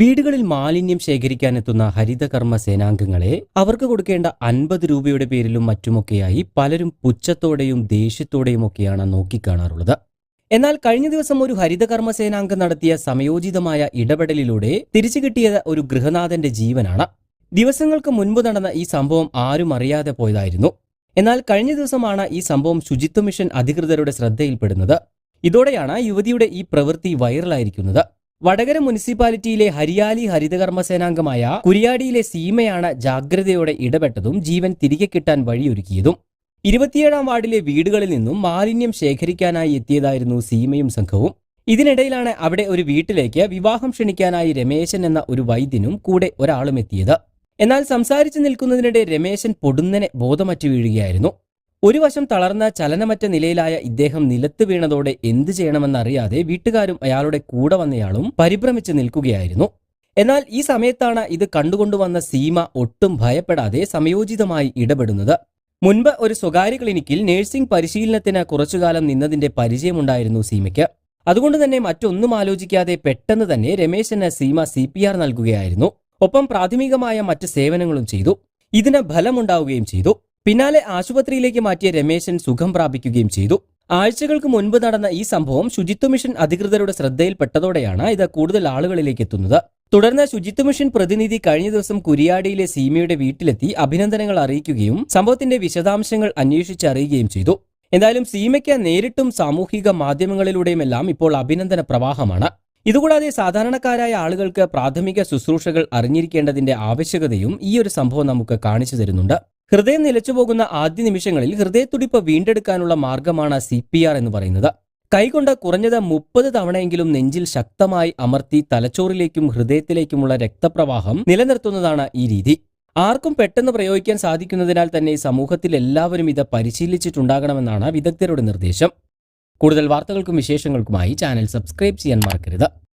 വീടുകളിൽ മാലിന്യം ശേഖരിക്കാനെത്തുന്ന ഹരിതകർമ്മ സേനാംഗങ്ങളെ അവർക്ക് കൊടുക്കേണ്ട അൻപത് രൂപയുടെ പേരിലും മറ്റുമൊക്കെയായി പലരും പുച്ഛത്തോടെയും ദേഷ്യത്തോടെയും ഒക്കെയാണ് നോക്കിക്കാണാറുള്ളത്. എന്നാൽ കഴിഞ്ഞ ദിവസം ഒരു ഹരിതകർമ്മ സേനാംഗം നടത്തിയ സമയോചിതമായ ഇടപെടലിലൂടെ തിരിച്ചു കിട്ടിയത് ഒരു ഗൃഹനാഥന്റെ ജീവനാണ്. ദിവസങ്ങൾക്ക് മുൻപ് നടന്ന ഈ സംഭവം ആരും അറിയാതെ പോയതായിരുന്നു. എന്നാൽ കഴിഞ്ഞ ദിവസമാണ് ഈ സംഭവം ശുചിത്വ മിഷൻ അധികൃതരുടെ ശ്രദ്ധയിൽപ്പെടുന്നത്. ഇതോടെയാണ് യുവതിയുടെ ഈ പ്രവൃത്തി വൈറലായിരിക്കുന്നത്. വടകര മുനിസിപ്പാലിറ്റിയിലെ ഹരിയാലി ഹരിതകർമ്മ സേനാംഗമായ കുരിയാടിയിലെ സീമയാണ് ജാഗ്രതയോടെ ഇടപെട്ടതും ജീവൻ തിരികെ കിട്ടാൻ വഴിയൊരുക്കിയതും. ഇരുപത്തിയേഴാം വാർഡിലെ വീടുകളിൽ നിന്നും മാലിന്യം ശേഖരിക്കാനായി എത്തിയതായിരുന്നു സീമയും സംഘവും. ഇതിനിടയിലാണ് അവിടെ ഒരു വീട്ടിലേക്ക് വിവാഹം ക്ഷണിക്കാനായി രമേശൻ എന്ന ഒരു വൈദ്യനും കൂടെ ഒരാളും എത്തിയത്. എന്നാൽ സംസാരിച്ചു നിൽക്കുന്നതിനിടെ രമേശൻ പൊടുന്നനെ ബോധമറ്റു വീഴുകയായിരുന്നു. ഒരു വശം തളർന്ന ചലനമറ്റ നിലയിലായ ഇദ്ദേഹം നിലത്ത് വീണതോടെ എന്തു ചെയ്യണമെന്നറിയാതെ വീട്ടുകാരും അയാളുടെ കൂടെ വന്നയാളും പരിഭ്രമിച്ച് നിൽക്കുകയായിരുന്നു. എന്നാൽ ഈ സമയത്താണ് ഇത് കണ്ടുകൊണ്ടുവന്ന സീമ ഒട്ടും ഭയപ്പെടാതെ സമയോചിതമായി ഇടപെടുന്നത്. മുൻപ് ഒരു സ്വകാര്യ ക്ലിനിക്കിൽ നഴ്സിംഗ് പരിശീലനത്തിന് കുറച്ചുകാലം നിന്നതിന്റെ പരിചയമുണ്ടായിരുന്നു സീമയ്ക്ക്. അതുകൊണ്ട് തന്നെ മറ്റൊന്നും ആലോചിക്കാതെ പെട്ടെന്ന് തന്നെ രമേശന് സീമ സി പി ആർ നൽകുകയായിരുന്നു. ഒപ്പം പ്രാഥമികമായ മറ്റ് സേവനങ്ങളും ചെയ്തു. ഇതിന് ഫലമുണ്ടാവുകയും ചെയ്തു. പിന്നാലെ ആശുപത്രിയിലേക്ക് മാറ്റിയ രമേശൻ സുഖം പ്രാപിക്കുകയും ചെയ്തു. ആഴ്ചകൾക്ക് മുൻപ് നടന്ന ഈ സംഭവം ശുചിത്വ മിഷൻ അധികൃതരുടെ ശ്രദ്ധയിൽപ്പെട്ടതോടെയാണ് ഇത് കൂടുതൽ ആളുകളിലേക്ക് എത്തുന്നത്. തുടർന്ന് ശുചിത്വ മിഷൻ പ്രതിനിധി കഴിഞ്ഞ ദിവസം കുരിയാടിയിലെ സീമയുടെ വീട്ടിലെത്തി അഭിനന്ദനങ്ങൾ അറിയിക്കുകയും സംഭവത്തിന്റെ വിശദാംശങ്ങൾ അന്വേഷിച്ചറിയുകയും ചെയ്തു. എന്തായാലും സീമയ്ക്ക് നേരിട്ടും സാമൂഹിക മാധ്യമങ്ങളിലൂടെയുമെല്ലാം ഇപ്പോൾ അഭിനന്ദന പ്രവാഹമാണ്. ഇതുകൂടാതെ സാധാരണക്കാരായ ആളുകൾക്ക് പ്രാഥമിക ശുശ്രൂഷകൾ അറിഞ്ഞിരിക്കേണ്ടതിന്റെ ആവശ്യകതയും ഈ ഒരു സംഭവം നമുക്ക് കാണിച്ചു തരുന്നുണ്ട്. ഹൃദയം നിലച്ചുപോകുന്ന ആദ്യ നിമിഷങ്ങളിൽ ഹൃദയത്തുടിപ്പ് വീണ്ടെടുക്കാനുള്ള മാർഗമാണ് സി പി ആർ എന്ന് പറയുന്നത്. കൈകൊണ്ട് കുറഞ്ഞത് മുപ്പത് തവണയെങ്കിലും നെഞ്ചിൽ ശക്തമായി അമർത്തി തലച്ചോറിലേക്കും ഹൃദയത്തിലേക്കുമുള്ള രക്തപ്രവാഹം നിലനിർത്തുന്നതാണ് ഈ രീതി. ആർക്കും പെട്ടെന്ന് പ്രയോഗിക്കാൻ സാധിക്കുന്നതിനാൽ തന്നെ സമൂഹത്തിൽ എല്ലാവരും ഇത് പരിശീലിച്ചിട്ടുണ്ടാകണമെന്നാണ് വിദഗ്ധരുടെ നിർദ്ദേശം. കൂടുതൽ വാർത്തകൾക്കും വിശേഷങ്ങൾക്കുമായി ചാനൽ സബ്സ്ക്രൈബ് ചെയ്യാൻ മറക്കരുത്.